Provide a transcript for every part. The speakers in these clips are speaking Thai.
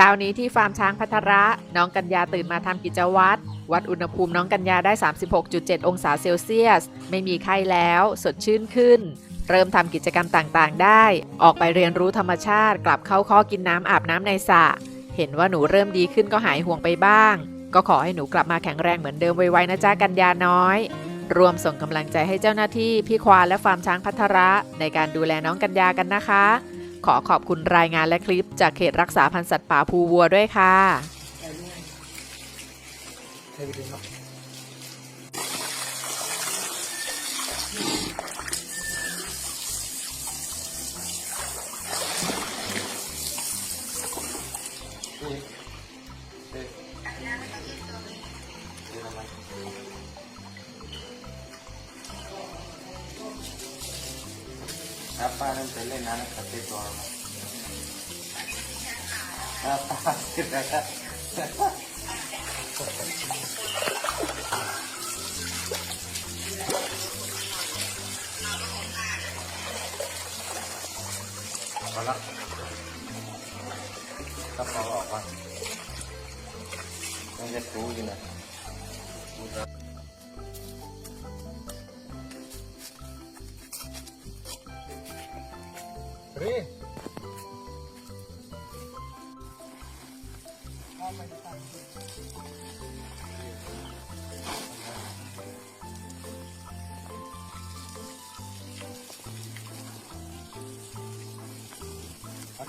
เช้านี้ที่ฟาร์มช้างพัทระ น้องกัญญาตื่นมาทำกิจวัตร วัดอุณหภูมิน้องกัญญาได้ 36.7 องศาเซลเซียส ไม่มีไข้แล้ว สดชื่นขึ้น เริ่มทำกิจกรรมต่างๆ ได้ ออกไปเรียนรู้ธรรมชาติ กลับเข้าข้อกินน้ำอาบน้ำในสระ เห็นว่าหนูเริ่มดีขึ้นก็หายห่วงไปบ้าง ก็ขอให้หนูกลับมาแข็งแรงเหมือนเดิมไวๆนะจ๊ะกัญญาน้อย รวมส่งกำลังใจให้เจ้าหน้าที่พี่ควานและฟาร์มช้างพัทระ ในการดูแลน้องกัญญากันนะคะ ขอขอบคุณรายงานและคลิปจากเขตรักษาพันธุ์สัตว์ป่าภูวัวด้วยค่ะ ครับป้าเริ่มจะเล่นน้ำกับเต้ตัวครับป้าเสร็จแล้วครับพอละกระเป๋าออกมายังจะถูอยู่นะ Re.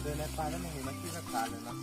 เดินในป่าแล้วมันเห็นมันที่สักกาเลยนะ